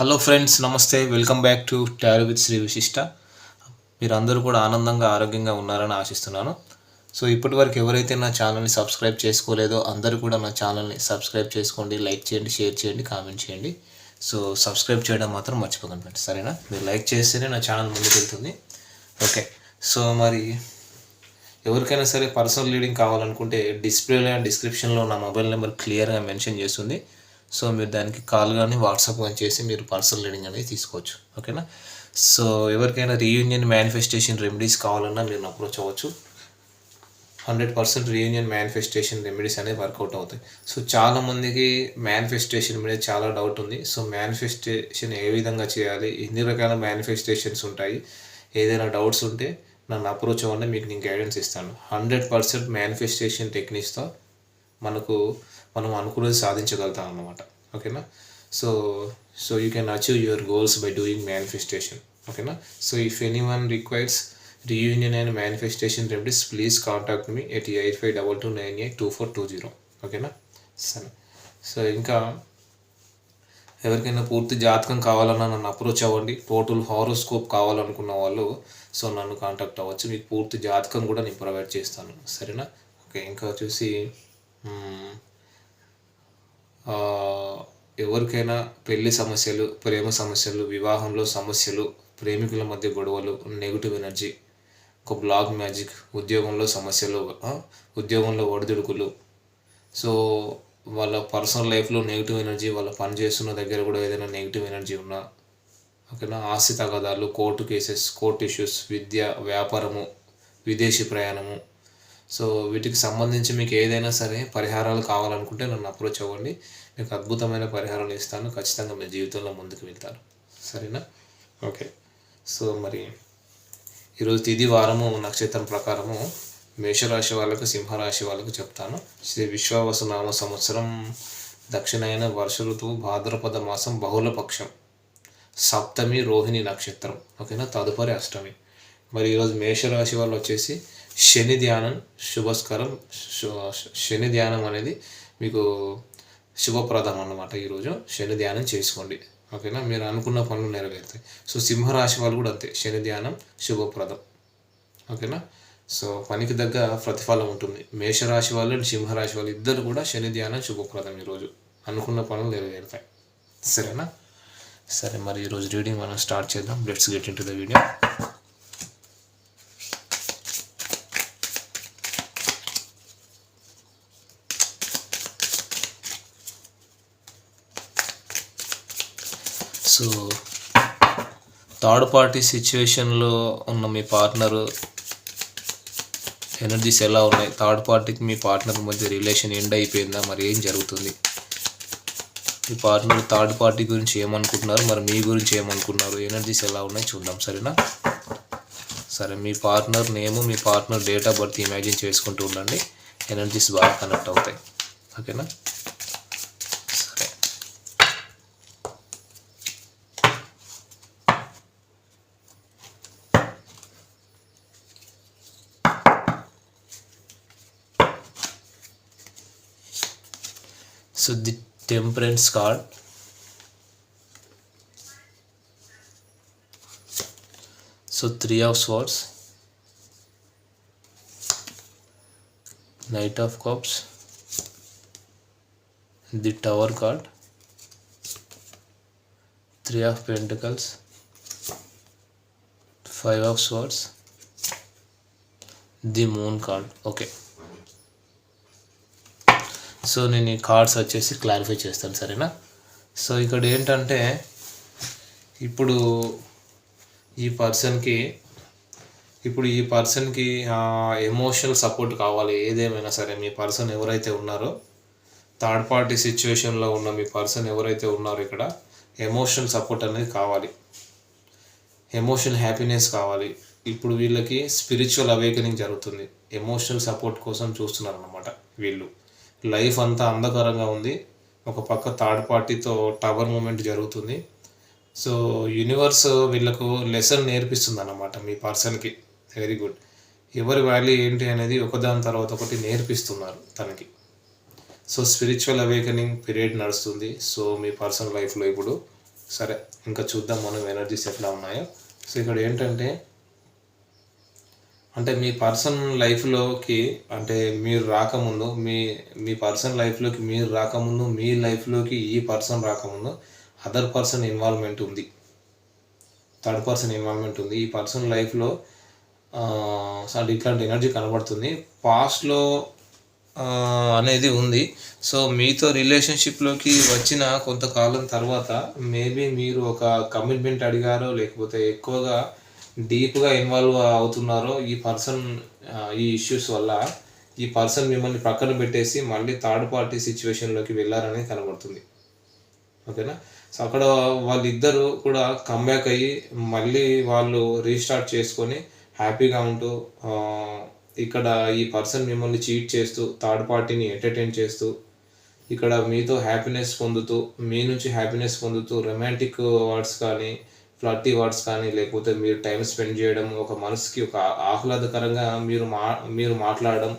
Hello friends నమస్తే. Welcome back to tarot with Sri Vishishta మీరందరూ కూడా ఆనందంగా ఆరోగ్యంగా ఉన్నారని ఆశిస్తున్నాను. సో ఇప్పటి వరకు ఎవరైతే నా ఛానల్ని సబ్స్క్రైబ్ చేసుకోలేదో అందరూ కూడా నా ఛానల్ని సబ్స్క్రైబ్ చేసుకోండి లైక్ చేయండి షేర్ చేయండి కామెంట్ చేయండి. సో సబ్స్క్రైబ్ చేయడం మాత్రం మర్చిపోకండి ఫ్రెండ్స్ సరేనా? మీరు లైక్ చేస్తేనే నా ఛానల్ ముందుకు వెళ్తుంది. ఓకే సో మరి ఎవరికైనా సరే పర్సనల్ రీడింగ్ కావాలనుకుంటే డిస్ప్లేలో అండ్ డిస్క్రిప్షన్లో నా మొబైల్ నెంబర్ క్లియర్గా మెన్షన్ చేస్తుంది. సో మీరు దానికి కాల్ కానీ వాట్సాప్ కానీ చేసి మీరు పర్సనల్ రీడింగ్ అనేది తీసుకోవచ్చు. ఓకేనా? సో ఎవరికైనా రీయూనియన్ మేనిఫెస్టేషన్ రెమెడీస్ కావాలన్నా మీరు అప్రోచ్ అవ్వచ్చు. Hundred percent reunion manifestation remedies అనేవి వర్కౌట్ అవుతాయి. సో చాలా మందికి మేనిఫెస్టేషన్ మీద చాలా డౌట్ ఉంది. సో మేనిఫెస్టేషన్ ఏ విధంగా చేయాలి? ఎన్ని రకాల మేనిఫెస్టేషన్స్ ఉంటాయి? ఏదైనా డౌట్స్ ఉంటే నన్ను అప్రోచ్ అవ్వండి మీకు నేను గైడెన్స్ ఇస్తాను. హండ్రెడ్ పర్సెంట్ మేనిఫెస్టేషన్ టెక్నిక్స్తో మనకు మనం అనుకున్నది సాధించగలుగుతాం అన్నమాట. ఓకేనా? So so you can achieve your goals by doing manifestation ఓకేనా? So if anyone requires reunion and manifestation remedies please contact me eight eight five double two nine eight two four two zero ఓకేనా? సరే. So ఇంకా ఎవరికైనా పూర్తి జాతకం కావాలన్నా నన్ను approach అవ్వండి. టోటల్ హారోస్కోప్ కావాలనుకున్న వాళ్ళు సో నన్ను కాంటాక్ట్ అవ్వచ్చు. మీకు పూర్తి జాతకం కూడా నేను ప్రొవైడ్ చేస్తాను. సరేనా? ఓకే ఇంకా వచ్చేసి ఎవరికైనా పెళ్ళి సమస్యలు ప్రేమ సమస్యలు వివాహంలో సమస్యలు ప్రేమికుల మధ్య గొడవలు నెగిటివ్ ఎనర్జీ ఒక బ్లాక్ మ్యాజిక్ ఉద్యోగంలో సమస్యలు ఉద్యోగంలో ఒడిదుడుకులు. సో వాళ్ళ పర్సనల్ లైఫ్లో నెగిటివ్ ఎనర్జీ వాళ్ళ పని చేస్తున్న దగ్గర కూడా ఏదైనా నెగిటివ్ ఎనర్జీ ఉన్నా ఓకేనా? ఆస్తి తగాదాలు కోర్టు కేసెస్ కోర్టు ఇష్యూస్ విద్య వ్యాపారము విదేశీ ప్రయాణము సో వీటికి సంబంధించి మీకు ఏదైనా సరే పరిహారాలు కావాలనుకుంటే నన్ను అప్రోచ్ అవ్వండి. మీకు అద్భుతమైన పరిహారాలు ఇస్తాను. ఖచ్చితంగా మీ జీవితంలో ముందుకు వెళ్తారు సరేనా? ఓకే. సో మరి ఈరోజు తిది వారము నక్షత్రం ప్రకారము మేషరాశి వాళ్ళకు సింహరాశి వాళ్ళకు చెప్తాను. శ్రీ విశ్వావసు నామ సంవత్సరం దక్షిణాయన వర్ష ఋతువు భాద్రపద మాసం బహుళపక్షం సప్తమి రోహిణి నక్షత్రం. ఓకేనా? తదుపరి అష్టమి. మరి ఈరోజు మేషరాశి వాళ్ళు వచ్చేసి శని ధ్యానం శుభస్కరం శని ధ్యానం అనేది మీకు శుభప్రదం అన్నమాట ఈరోజు. శని ధ్యానం చేసుకోండి. ఓకేనా? మీరు అనుకున్న పనులు నెరవేరుతాయి. సో సింహరాశి వాళ్ళు కూడా అంతే. శని ధ్యానం శుభప్రదం. ఓకేనా? సో పనికి తగ్గ ప్రతిఫలం ఉంటుంది. మేషరాశి వాళ్ళు అండ్ సింహరాశి వాళ్ళు ఇద్దరు కూడా శని ధ్యానం శుభప్రదం ఈరోజు. అనుకున్న పనులు నెరవేరుతాయి. సరేనా? సరే మరి ఈరోజు రీడింగ్ మనం స్టార్ట్ చేద్దాం. Let's get into the video. So third party సిచ్యువేషన్లో ఉన్న మీ పార్ట్నర్ ఎనర్జీస్ ఎలా ఉన్నాయి? థర్డ్ పార్టీకి మీ పార్ట్నర్ మధ్య రిలేషన్ ఎండ్ అయిపోయిందా? మరి ఏం జరుగుతుంది? మీ పార్ట్నర్ థర్డ్ పార్టీ గురించి ఏమనుకుంటున్నారు? మరి మీ గురించి ఏమనుకున్నారు? ఎనర్జీస్ ఎలా ఉన్నాయి? చూద్దాం. సరేనా? సరే మీ partner name me partner date of birth imagine చేసుకుంటూ ఉండండి. ఎనర్జీస్ బాగా కనెక్ట్ అవుతాయి. ఓకేనా? So the temperance card. So three of swords. Knight of cups. The tower card. Three of pentacles. Five of swords. The moon card. Okay. So నేను ఈ cards వచ్చేసి clarify చేస్తాను సరేనా? సో ఇక్కడ ఏంటంటే ఇప్పుడు ఈ పర్సన్కి ఇప్పుడు ఈ పర్సన్కి ఎమోషనల్ సపోర్ట్ కావాలి ఏదేమైనా సరే మీ పర్సన్ ఎవరైతే ఉన్నారో థర్డ్ పార్టీ సిచ్యువేషన్లో ఉన్న మీ పర్సన్ ఎవరైతే ఉన్నారో ఇక్కడ ఎమోషనల్ సపోర్ట్ అనేది కావాలి. ఎమోషనల్ హ్యాపీనెస్ కావాలి. ఇప్పుడు వీళ్ళకి స్పిరిచువల్ అవేకనింగ్ జరుగుతుంది. ఎమోషనల్ సపోర్ట్ కోసం చూస్తున్నారు అన్నమాట వీళ్ళు. లైఫ్ అంతా అంధకారంగా ఉంది. ఒక పక్క థర్డ్ పార్టీతో టవర్ మూమెంట్ జరుగుతుంది. సో యూనివర్స్ వీళ్ళకు లెసన్ నేర్పిస్తుంది అన్నమాట మీ పర్సన్కి. Very good. ఎవరి వాల్యూ ఏంటి అనేది ఒకదాని తర్వాత ఒకటి నేర్పిస్తున్నారు తనకి. సో స్పిరిచువల్ అవేకనింగ్ పీరియడ్ నడుస్తుంది. సో మీ పర్సనల్ లైఫ్లో ఇప్పుడు. సరే ఇంకా చూద్దాం మనం ఎనర్జీస్ ఎట్లా ఉన్నాయో? సో ఇక్కడ ఏంటంటే అంటే మీ పర్సన్ లైఫ్లోకి అంటే మీరు రాకముందు మీ మీ పర్సన్ లైఫ్లోకి మీరు రాకముందు మీ లైఫ్లోకి ఈ పర్సన్ రాకముందు అదర్ పర్సన్ ఇన్వాల్వ్మెంట్ ఉంది. థర్డ్ పర్సన్ ఇన్వాల్వ్మెంట్ ఉంది. ఈ పర్సన్ లైఫ్లో అంటే ఇట్లాంటి ఎనర్జీ కనబడుతుంది. పాస్ట్లో అనేది ఉంది. సో మీతో రిలేషన్షిప్లోకి వచ్చిన కొంతకాలం తర్వాత మేబీ మీరు ఒక కమిట్మెంట్ అడిగారో లేకపోతే ఎక్కువగా డీప్గా ఇన్వాల్వ్ అవుతున్నారో ఈ పర్సన్ ఈ ఇష్యూస్ వల్ల ఈ పర్సన్ మిమ్మల్ని పక్కన పెట్టేసి మళ్ళీ థర్డ్ పార్టీ సిచ్యువేషన్లోకి వెళ్ళారని కనబడుతుంది. ఓకేనా? సో అక్కడ వాళ్ళిద్దరూ కూడా కమ్బ్యాక్ అయ్యి మళ్ళీ వాళ్ళు రీస్టార్ట్ చేసుకొని హ్యాపీగా ఉంటూ ఇక్కడ ఈ పర్సన్ మిమ్మల్ని చీట్ చేస్తూ థర్డ్ పార్టీని ఎంటర్టైన్ చేస్తూ ఇక్కడ మీతో హ్యాపీనెస్ పొందుతూ మీ నుంచి హ్యాపీనెస్ పొందుతూ రొమాంటిక్ వర్డ్స్ కానీ ఫ్లర్టీ వర్డ్స్ కానీ లేకపోతే మీరు టైం స్పెండ్ చేయడం ఒక మనసుకి ఒక ఆహ్లాదకరంగా మీరు మా మీరు మాట్లాడడం.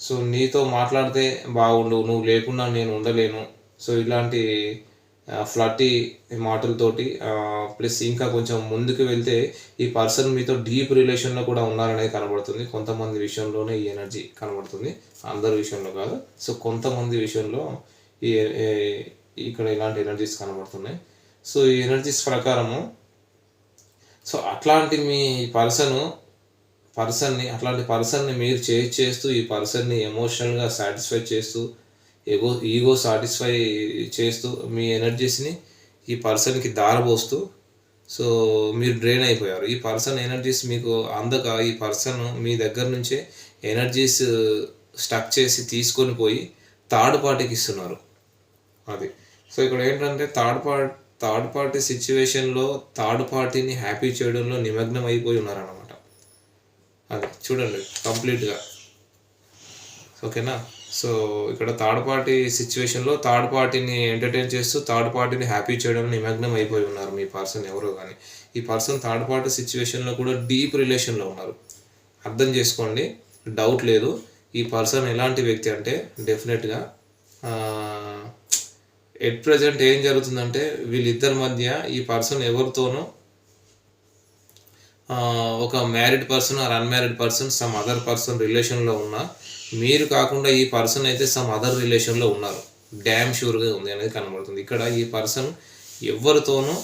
సో నీతో మాట్లాడితే బాగుండు నువ్వు లేకుండా నేను ఉండలేను. సో ఇలాంటి ఫ్లర్టీ మాటలతోటి ప్లస్ ఇంకా కొంచెం ముందుకు వెళ్తే ఈ పర్సన్ మీతో డీప్ రిలేషన్లో కూడా ఉన్నారనేది కనబడుతుంది. కొంతమంది విషయంలోనే ఈ ఎనర్జీ కనబడుతుంది. అందరి విషయంలో కాదు. సో కొంతమంది విషయంలో ఈ ఈ- ఇక్కడ ఇలాంటి ఎనర్జీస్ కనబడుతున్నాయి. సో ఈ ఎనర్జీస్ ప్రకారము సో అట్లాంటి మీ పర్సన్ పర్సన్ని అట్లాంటి పర్సన్ని మీరు చేంజ్ చేస్తూ ఈ పర్సన్ని ఎమోషనల్గా సాటిస్ఫై చేస్తూ ఎగో ఈగో సాటిస్ఫై చేస్తూ మీ ఎనర్జీస్ని ఈ పర్సన్కి దారబోస్తూ సో మీరు డ్రైన్ అయిపోయారు. ఈ పర్సన్ ఎనర్జీస్ మీకు అందక ఈ పర్సన్ మీ దగ్గర నుంచే ఎనర్జీస్ స్టక్ చేసి తీసుకొని పోయి థర్డ్ పార్టీకి ఇస్తున్నారు. అది. సో ఇక్కడ ఏంటంటే థర్డ్ పార్ట్ థర్డ్ పార్టీ సిచ్యువేషన్లో థర్డ్ పార్టీని హ్యాపీ చేయడంలో నిమగ్నం అయిపోయి ఉన్నారన్నమాట. అది చూడండి కంప్లీట్గా. ఓకేనా? సో ఇక్కడ థర్డ్ పార్టీ సిచ్యువేషన్లో థర్డ్ పార్టీని ఎంటర్టైన్ చేస్తూ థర్డ్ పార్టీని హ్యాపీ చేయడంలో నిమగ్నం అయిపోయి ఉన్నారు మీ పర్సన్ ఎవరో కానీ ఈ పర్సన్ థర్డ్ పార్టీ సిచ్యువేషన్లో కూడా డీప్ రిలేషన్లో ఉన్నారు. అర్థం చేసుకోండి డౌట్ లేదు. ఈ పర్సన్ ఎలాంటి వ్యక్తి అంటే డెఫినెట్గా ఎట్ ప్రజెంట్ ఏం జరుగుతుందంటే వీళ్ళిద్దరి మధ్య ఈ పర్సన్ ఎవరితోనో ఒక married person or unmarried person some other person రిలేషన్లో ఉన్నా మీరు కాకుండా ఈ పర్సన్ అయితే సమ్ అదర్ రిలేషన్లో ఉన్నారు. డ్యామ్ షూర్గా ఉంది అనేది కనబడుతుంది. ఇక్కడ ఈ పర్సన్ ఎవరితోనూ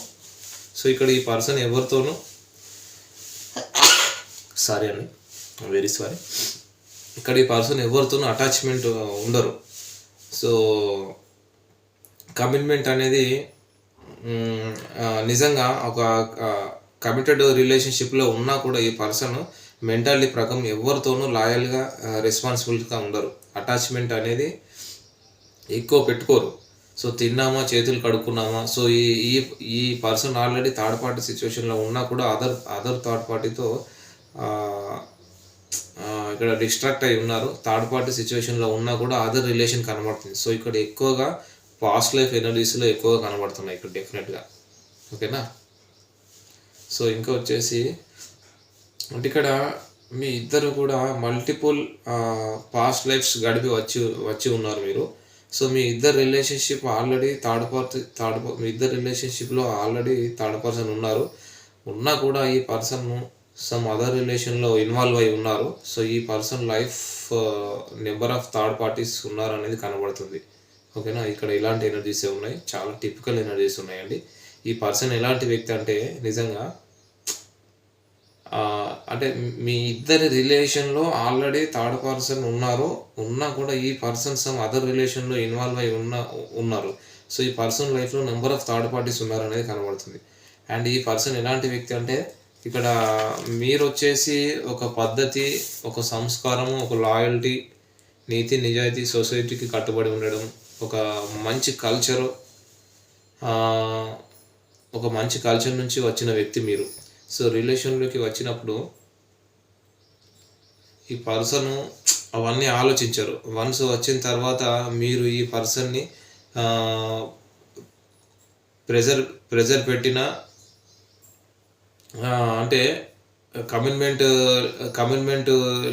సో ఇక్కడ ఈ పర్సన్ ఎవరితోనూ సారీ అండి వెరీ సారీ. ఇక్కడ ఈ పర్సన్ ఎవరితోనూ అటాచ్మెంట్ ఉండరు. సో కమిట్మెంట్ అనేది నిజంగా ఒక కమిటెడ్ రిలేషన్షిప్లో ఉన్నా కూడా ఈ పర్సన్ మెంటాలిటీ ప్రకారం ఎవరితోనూ లాయల్గా రెస్పాన్సిబుల్గా ఉండరు. అటాచ్మెంట్ అనేది ఎక్కువ పెట్టుకోరు. సో తిన్నామా చేతులు కడుక్కున్నామా సో ఈ ఈ ఈ పర్సన్ ఆల్రెడీ థర్డ్ పార్టీ సిచ్యువేషన్లో ఉన్నా కూడా అదర్ అదర్ థర్డ్ పార్టీతో ఇక్కడ డిస్ట్రాక్ట్ అయి ఉన్నారు. థర్డ్ పార్టీ సిచ్యువేషన్లో ఉన్నా కూడా అదర్ రిలేషన్ కనబడుతుంది. సో ఇక్కడ ఎక్కువగా పాస్ట్ లైఫ్ ఎనర్జీస్లో ఎక్కువగా కనబడుతున్నాయి ఇక్కడ డెఫినెట్గా ఓకేనా? సో ఇంకా వచ్చేసి అంటే ఇక్కడ మీ ఇద్దరు కూడా మల్టిపుల్ పాస్ట్ లైఫ్స్ గడిపి వచ్చి వచ్చి ఉన్నారు మీరు. సో మీ ఇద్దరు relationship already third party third మీ ఇద్దరు రిలేషన్షిప్లో ఆల్రెడీ థర్డ్ పర్సన్ ఉన్నారు. ఉన్నా కూడా ఈ పర్సన్ సమ్ అదర్ రిలేషన్లో ఇన్వాల్వ్ అయి ఉన్నారు. సో ఈ person life number of third parties ఉన్నారు అనేది కనబడుతుంది. ఓకేనా? ఇక్కడ ఇలాంటి ఎనర్జీసే ఉన్నాయి. చాలా టిపికల్ ఎనర్జీస్ ఉన్నాయండి. ఈ పర్సన్ ఎలాంటి వ్యక్తి అంటే నిజంగా అంటే మీ ఇద్దరి రిలేషన్లో ఆల్రెడీ థర్డ్ పర్సన్ ఉన్నారు ఉన్నా కూడా ఈ పర్సన్ సమ్ అదర్ రిలేషన్లో ఇన్వాల్వ్ అయి ఉన్న ఉన్నారు. సో ఈ పర్సన్ లైఫ్లో నెంబర్ ఆఫ్ థర్డ్ పార్టీస్ ఉన్నారు అనేది కనబడుతుంది. అండ్ ఈ పర్సన్ ఎలాంటి వ్యక్తి అంటే ఇక్కడ మీరు వచ్చేసి ఒక పద్ధతి ఒక సంస్కారము ఒక లాయల్టీ నీతి నిజాయితీ సొసైటీకి కట్టుబడి ఉండడం ఒక మంచి కల్చరు ఒక మంచి కల్చర్ నుంచి వచ్చిన వ్యక్తి మీరు. సో రిలేషన్లోకి వచ్చినప్పుడు ఈ పర్సన్ అవన్నీ ఆలోచించరు. వన్స్ వచ్చిన తర్వాత మీరు ఈ పర్సన్ని ప్రెజర్ ప్రెజర్ పెట్టిన అంటే కమిట్మెంట్ కమిట్మెంట్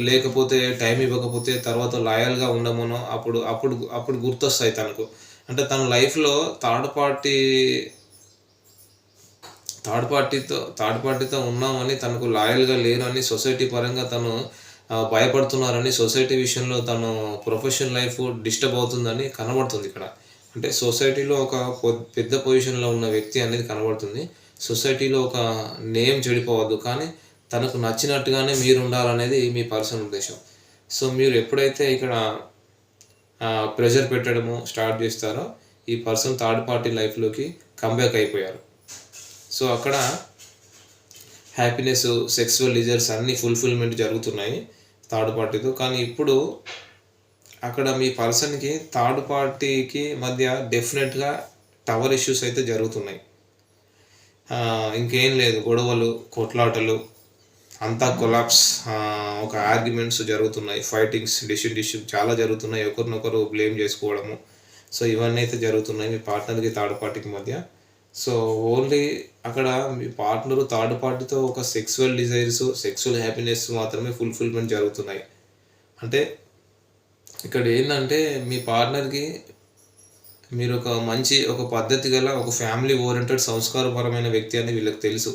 లేకపోతే టైం ఇవ్వకపోతే తర్వాత లాయల్గా ఉండమనో అప్పుడు అప్పుడు అప్పుడు గుర్తొస్తాయి తనకు. అంటే తన లైఫ్లో థర్డ్ పార్టీ థర్డ్ పార్టీతో థర్డ్ పార్టీతో ఉన్నామని తనకు లాయల్గా లేరని సొసైటీ పరంగా తను భయపడుతున్నారని సొసైటీ విషయంలో తను ప్రొఫెషనల్ లైఫ్ డిస్టర్బ్ అవుతుందని కనబడుతుంది ఇక్కడ. అంటే సొసైటీలో ఒక పెద్ద పొజిషన్లో ఉన్న వ్యక్తి అనేది కనబడుతుంది. సొసైటీలో ఒక నేమ్ చెడిపోవద్దు కానీ తనకు నచ్చినట్టుగానే మీరు ఉండాలనేది మీ పర్సనల్ ఉద్దేశం. సో మీరు ఎప్పుడైతే ఇక్కడ ప్రెషర్ పెట్టడము స్టార్ట్ చేస్తారో ఈ పర్సన్ థర్డ్ పార్టీ లైఫ్లోకి కంబ్యాక్ అయిపోయారు. సో అక్కడ హ్యాపీనెస్ సెక్సువల్ డిజైర్స్ అన్నీ ఫుల్ఫిల్మెంట్ జరుగుతున్నాయి థర్డ్ పార్టీతో. కానీ ఇప్పుడు అక్కడ మీ పర్సన్కి థర్డ్ పార్టీకి మధ్య డెఫినెట్గా టవర్ ఇష్యూస్ అయితే జరుగుతున్నాయి. ఇంకేం లేదు. గొడవలు కొట్లాటలు అంతా కొలాప్స్ ఒక ఆర్గ్యుమెంట్స్ జరుగుతున్నాయి. ఫైటింగ్స్ డిషన్ డిషన్ చాలా జరుగుతున్నాయి. ఒకరినొకరు బ్లేమ్ చేసుకోవడము. సో ఇవన్నీ అయితే జరుగుతున్నాయి మీ పార్ట్నర్కి థర్డ్ పార్టీకి మధ్య. సో ఓన్లీ అక్కడ మీ పార్ట్నర్ థర్డ్ పార్టీతో ఒక సెక్సువల్ డిజైర్స్ సెక్సువల్ హ్యాపీనెస్ మాత్రమే ఫుల్ఫిల్మెంట్ జరుగుతున్నాయి. అంటే ఇక్కడ ఏంటంటే మీ పార్ట్నర్కి మీరు ఒక మంచి ఒక పద్ధతి గల ఒక ఫ్యామిలీ ఓరియంటెడ్ సంస్కారపరమైన వ్యక్తి అని వీళ్ళకి తెలుసు.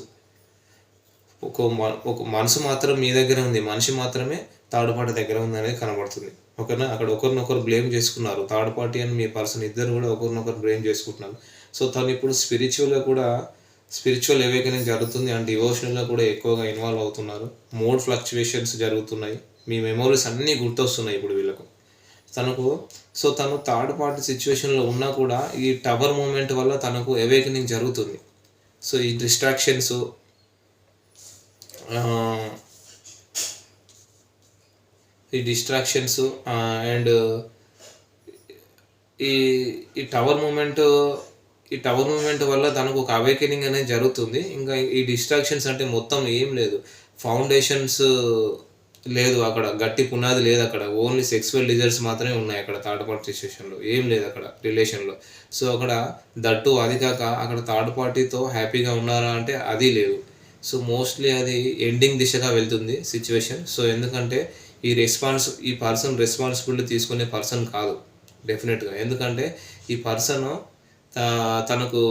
ఒక మ- ఒక మనసు మాత్రం మీ దగ్గర ఉంది మనిషి మాత్రమే థర్డ్ పార్టీ దగ్గర ఉంది అనేది కనబడుతుంది. ఓకేనా? అక్కడ ఒకరినొకరు బ్లేమ్ చేసుకున్నారు. థర్డ్ పార్టీ అని మీ పర్సన్ ఇద్దరు కూడా ఒకరినొకరు బ్లేమ్ చేసుకుంటున్నారు. సో తను ఇప్పుడు స్పిరిచువల్గా కూడా స్పిరిచువల్ ఎవేకనింగ్ జరుగుతుంది అండ్ డివోషనల్గా కూడా ఎక్కువగా ఇన్వాల్వ్ అవుతున్నారు. మోడ్ ఫ్లక్చువేషన్స్ జరుగుతున్నాయి. మీ మెమోరీస్ అన్నీ గుర్తొస్తున్నాయి ఇప్పుడు వీళ్ళకు. తనకు సో తను థర్డ్ పార్టీ సిచ్యువేషన్లో ఉన్నా కూడా ఈ టవర్ మూమెంట్ వల్ల తనకు అవేకనింగ్ జరుగుతుంది. సో ఈ డిస్ట్రాక్షన్స్ ఈ డిస్ట్రాక్షన్స్ అండ్ ఈ ఈ టవర్ మూమెంట్ ఈ టవర్ మూమెంట్ వల్ల తనకు ఒక అవేకనింగ్ అనేది జరుగుతుంది. ఇంకా ఈ డిస్ట్రాక్షన్స్ అంటే మొత్తం ఏం లేదు. ఫౌండేషన్స్ లేదు అక్కడ. గట్టి పునాది లేదు అక్కడ. ఓన్లీ సెక్సువల్ డిజైర్స్ మాత్రమే ఉన్నాయి అక్కడ థర్డ్ పార్టీ సిచ్యువేషన్లో ఏం లేదు అక్కడ రిలేషన్లో సో అక్కడ దట్టు అది కాక అక్కడ థర్డ్ పార్టీతో హ్యాపీగా ఉన్నారా అంటే అది లేదు. సో మోస్ట్లీ అది ఎండింగ్ దిశగా వెళ్తుంది సిచ్యువేషన్. సో ఎందుకంటే ఈ రెస్పాన్స్ ఈ పర్సన్ రెస్పాన్సిబిలిటీ తీసుకునే పర్సన్ కాదు డెఫినెట్గా. ఎందుకంటే ఈ పర్సన్ తనకు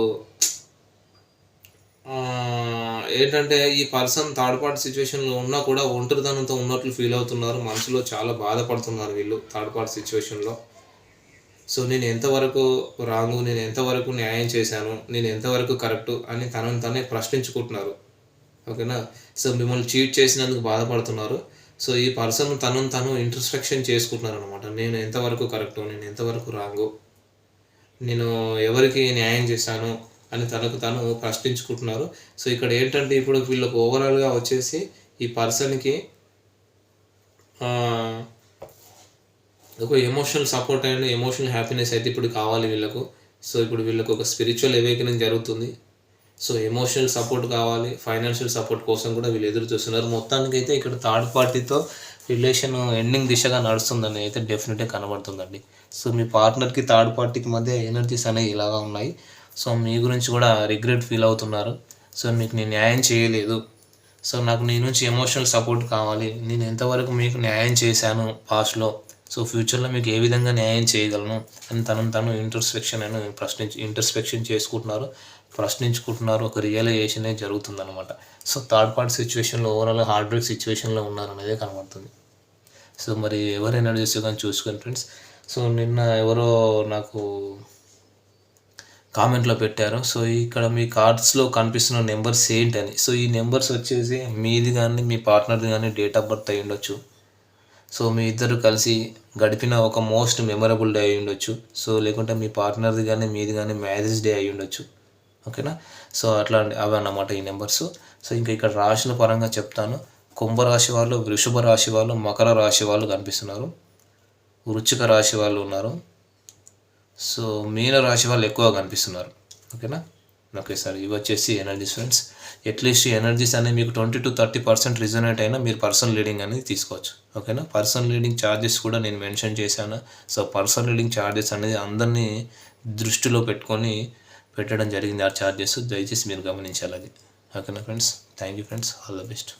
ఏంటంటే ఈ పర్సన్ థర్డ్ పార్టీ సిచ్యువేషన్లో ఉన్నా కూడా ఒంటరితనంతో ఉన్నట్లు ఫీల్ అవుతున్నారు. మనసులో చాలా బాధపడుతున్నారు వీళ్ళు థర్డ్ పార్టీ సిచ్యువేషన్లో. సో నేను ఎంతవరకు రాంగు నేను ఎంతవరకు న్యాయం చేశాను నేను ఎంతవరకు కరెక్ట్ అని తనని తనే ప్రశ్నించుకుంటున్నారు. ఓకేనా? సో మిమ్మల్ని చీట్ చేసినందుకు బాధపడుతున్నారు. సో ఈ పర్సన్ తను తను ఇంట్రస్పెక్షన్ చేసుకుంటున్నారు అనమాట నేను ఎంతవరకు కరెక్ట్ నేను ఎంతవరకు రాంగు నేను ఎవరికి న్యాయం చేశాను అని తనకు తను ప్రశ్నించుకుంటున్నారు. సో ఇక్కడ ఏంటంటే ఇప్పుడు వీళ్ళకు ఓవరాల్గా వచ్చేసి ఈ పర్సన్కి ఒక emotional support and emotional happiness అయితే ఇప్పుడు కావాలి వీళ్ళకు. సో ఇప్పుడు వీళ్ళకు ఒక స్పిరిచువల్ అవేకనింగ్ జరుగుతుంది. సో ఎమోషనల్ సపోర్ట్ కావాలి ఫైనాన్షియల్ సపోర్ట్ కోసం కూడా వీళ్ళు ఎదురు చూస్తున్నారు. మొత్తానికి అయితే ఇక్కడ థర్డ్ పార్టీతో రిలేషన్ ఎండింగ్ దిశగా నడుస్తుందని అయితే డెఫినెట్గా కనబడుతుందండి. సో మీ పార్ట్నర్కి థర్డ్ పార్టీకి మధ్య ఎనర్జీస్ అనేవి ఇలాగా ఉన్నాయి. సో మీ గురించి కూడా రిగ్రెట్ ఫీల్ అవుతున్నారు. సో మీకు నేను న్యాయం చేయలేదు. సో నాకు నీ నుంచి ఎమోషనల్ సపోర్ట్ కావాలి. నేను ఎంతవరకు మీకు న్యాయం చేశాను పాస్ట్లో సో ఫ్యూచర్లో మీకు ఏ విధంగా న్యాయం చేయగలను? అని తనను తను ఇంటర్స్పెక్షన్ అని ప్రశ్నించి ఇంటర్స్పెక్షన్ చేసుకుంటున్నారు. ప్రశ్నించుకుంటున్నారు ఒక రియలైజేషన్ జరుగుతుందనమాట సో థర్డ్ పార్టీ సిచ్యువేషన్లో ఓవరాల్ హార్డ్ బ్రేక్ సిచ్యువేషన్లో ఉన్నారనేదే కనబడుతుంది. సో మరి ఎవరైనా ఎనర్జీస్ కానీ చూసుకోండి ఫ్రెండ్స్. సో నిన్న ఎవరో నాకు కామెంట్లో పెట్టారు. సో ఇక్కడ మీ కార్డ్స్లో కనిపిస్తున్న నెంబర్స్ ఏంటని. సో ఈ నెంబర్స్ వచ్చేసి మీది కానీ మీ పార్ట్నర్ది కానీ డేట్ ఆఫ్ బర్త్ అయి ఉండొచ్చు. సో మీ ఇద్దరు కలిసి గడిపిన ఒక మోస్ట్ మెమరబుల్ డే అయి ఉండొచ్చు. సో లేకుంటే మీ పార్ట్నర్ది కానీ మీది కానీ మ్యారేజ్ డే అయి ఉండొచ్చు. ఓకేనా? సో అట్లా అవి అన్నమాట ఈ నెంబర్స్. సో ఇంకా ఇక్కడ రాశుల పరంగా చెప్తాను. కుంభరాశి వాళ్ళు వృషభ రాశి వాళ్ళు మకర రాశి వాళ్ళు కనిపిస్తున్నారు. వృచ్చిక రాశి వాళ్ళు ఉన్నారు. సో మీన రాశి వాళ్ళు ఎక్కువ కనిపిస్తున్నారు. ఓకేనా? ఓకే సార్ ఇవి వచ్చేసి ఎనర్జీస్ ఫ్రెండ్స్. అట్లీస్ట్ ఎనర్జీస్ అనేవి మీకు twenty two thirty percent resonate అయినా మీరు పర్సనల్ లీడింగ్ అనేది తీసుకోవచ్చు. ఓకేనా? పర్సనల్ లీడింగ్ ఛార్జెస్ కూడా నేను మెన్షన్ చేశాను. సో పర్సనల్ లీడింగ్ ఛార్జెస్ అనేది అందరినీ దృష్టిలో పెట్టుకొని పెట్టడం జరిగింది. ఆ ఛార్జెస్ దయచేసి మీరు గమనించాలి అది. ఓకేనా friends thank you friends all the best